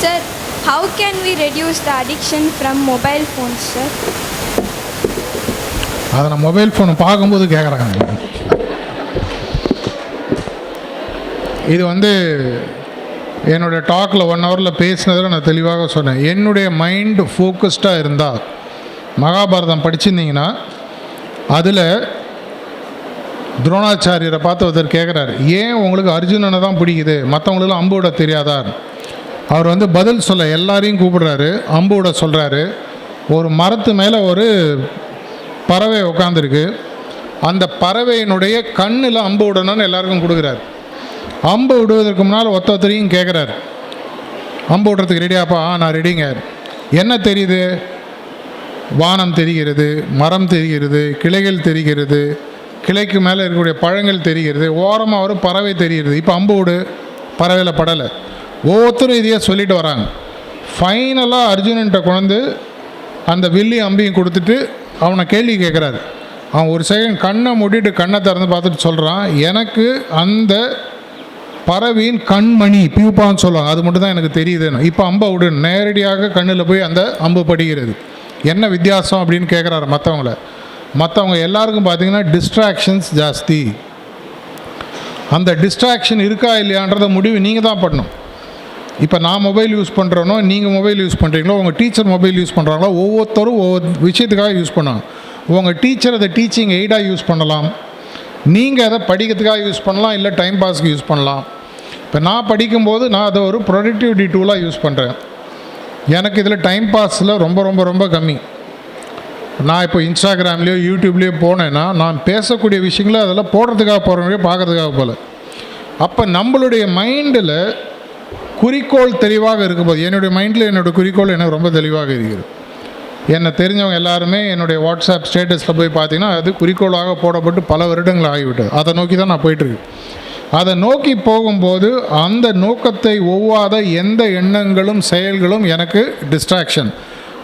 Sir, how can we reduce the addiction from mobile phones, sir? அதை நான் mobile phone பார்க்கும்போது கேட்குறாங்க இது வந்து என்னுடைய டாக்கில் ஒன் ஹவரில் பேசினதில் நான் தெளிவாக சொன்னேன். என்னுடைய மைண்டு ஃபோக்கஸ்டாக இருந்தால் மகாபாரதம் படிச்சிருந்தீங்கன்னா அதில் துரோணாச்சாரியரை பார்த்து ஒருத்தர் கேட்குறாரு ஏன் உங்களுக்கு அர்ஜுனனை தான் பிடிக்குது? மற்றவங்களுக்குலாம் அம்பு விட தெரியாதா? அவர் வந்து பதில் சொல்ல எல்லாரையும் கூப்பிடுறாரு அம்பு விட சொல்கிறாரு ஒரு மரத்து மேலே ஒரு பறவை உட்காந்துருக்கு அந்த பறவையினுடைய கண்ணில் அம்பு விடணும்னு எல்லாருக்கும் கொடுக்குறாரு. அம்பு விடுவதற்கு முன்னால் ஒத்த ஒத்தரையும் கேட்குறாரு அம்பு விடுறதுக்கு ரெடியாப்பா ஆ நான் ரெடிங்க என்ன தெரியுது? வானம் தெரிகிறது மரம் தெரிகிறது கிளைகள் தெரிகிறது கிளைக்கு மேலே இருக்கக்கூடிய பழங்கள் தெரிகிறது ஓரமாக ஒரு பறவை தெரிகிறது. இப்போ அம்பு விடு. பறவையில் படலை. ஒவ்வொருத்தரும் இதையே சொல்லிட்டு வராங்க. ஃபைனலாக அர்ஜுனன்ட்ட குழந்து அந்த வில்லி அம்பியும் கொடுத்துட்டு அவனை கேள்வி கேட்குறாரு. அவன் ஒரு செகண்ட் கண்ணை மூடிட்டு கண்ணை திறந்து பார்த்துட்டு சொல்கிறான் எனக்கு அந்த பறவையின் கண்மணி பியூப்பான்னு சொல்லுவாங்க. அது மட்டும் தான் எனக்கு தெரியுதுன்னு. இப்போ அம்பை விடு நேரடியாக கண்ணில் போய் அந்த அம்பு படுகிறது. என்ன வித்தியாசம் அப்படின்னு கேட்குறாரு மற்றவங்கள மற்றவங்க எல்லாருக்கும் பார்த்தீங்கன்னா டிஸ்ட்ராக்ஷன்ஸ் ஜாஸ்தி. அந்த டிஸ்ட்ராக்ஷன் இருக்கா இல்லையான்றத முடிவு நீங்கள் தான் பண்ணணும். இப்போ நான் மொபைல் யூஸ் பண்ணுறேனோ நீங்கள் மொபைல் யூஸ் பண்ணுறீங்களோ உங்கள் டீச்சர் மொபைல் யூஸ் பண்ணுறாங்களோ ஒவ்வொருத்தரும் ஒவ்வொரு விஷயத்துக்காக யூஸ் பண்ணுவாங்க உங்கள் டீச்சர் அதை டீச்சிங் எய்டாக யூஸ் பண்ணலாம். நீங்கள் அதை படிக்கிறதுக்காக யூஸ் பண்ணலாம் இல்லை டைம் பாஸ்க்கு யூஸ் பண்ணலாம். இப்போ நான் படிக்கும்போது நான் அதை ஒரு ப்ரொடக்டிவிட்டி டூலாக யூஸ் பண்ணுறேன் எனக்கு இதில் டைம் பாஸில் ரொம்ப ரொம்ப ரொம்ப கம்மி. நான் இப்போ இன்ஸ்டாகிராம்லேயோ யூடியூப்லேயோ போனேன்னா நான் பேசக்கூடிய விஷயங்களை அதெல்லாம் போடுறதுக்காக போகிறவங்களே பார்க்குறதுக்காக போகல அப்போ நம்மளுடைய மைண்டில் குறிக்கோள் தெளிவாக இருக்கும்போது என்னுடைய மைண்டில் என்னோடய குறிக்கோள் எனக்கு ரொம்ப தெளிவாக இருக்கிறது. என்னை தெரிஞ்சவங்க எல்லாருமே என்னுடைய வாட்ஸ்அப் ஸ்டேட்டஸில் போய் பார்த்தீங்கன்னா அது குறிக்கோளாக போடப்பட்டு பல வருடங்கள் ஆகிவிட்டது. அதை நோக்கி தான் நான் போயிட்டுருக்கேன் அதை நோக்கி போகும்போது அந்த நோக்கத்தை ஒவ்வாத எந்த எண்ணங்களும் செயல்களும் எனக்கு டிஸ்ட்ராக்ஷன்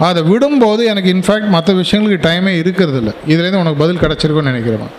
அதை விடும்போது எனக்கு இன்ஃபேக்ட் மற்ற விஷயங்களுக்கு டைமே இருக்கிறது இல்லை இதுலேருந்து உனக்கு பதில் கிடச்சிருக்குன்னு நினைக்கிறேன்.